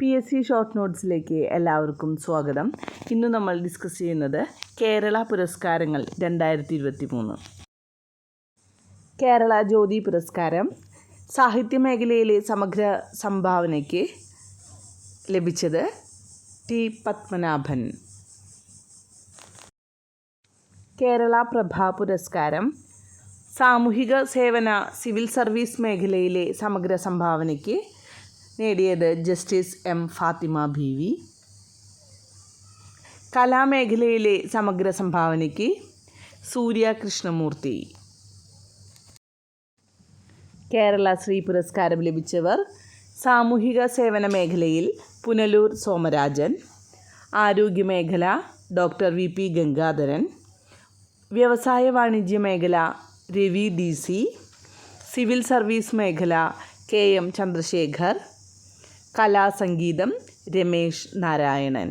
P S C short നോട്ട്സിലേക്ക് എല്ലാവർക്കും സ്വാഗതം. ഇന്ന് നമ്മൾ ഡിസ്കസ് ചെയ്യുന്നത് കേരള പുരസ്കാരങ്ങൾ രണ്ടായിരത്തി ഇരുപത്തി മൂന്ന് കേരള ജ്യോതി പുരസ്കാരം സാഹിത്യ മേഖലയിലെ സമഗ്ര സംഭാവനയ്ക്ക് ലഭിച്ചത് ടി പത്മനാഭൻ. കേരള പ്രഭ പുരസ്കാരം സാമൂഹിക സേവന സിവിൽ സർവീസ് മേഖലയിലെ സമഗ്ര സംഭാവനയ്ക്ക് നേടിയത് justice M Fathima B V കലാമേഖലയിലെ സമഗ്ര സംഭാവനയ്ക്ക് സൂര്യ കൃഷ്ണമൂർത്തി. കേരള ശ്രീ പുരസ്കാരം ലഭിച്ചവർ സാമൂഹിക സേവന മേഖലയിൽ പുനലൂർ സോമരാജൻ ആരോഗ്യമേഖല ഡോക്ടർ വി പി ഗംഗാധരൻ വ്യവസായ വാണിജ്യ മേഖല Ravi D C civil service മേഖല കെ എം ചന്ദ്രശേഖർ കലാസംഗീതം രമേശ് നാരായണൻ.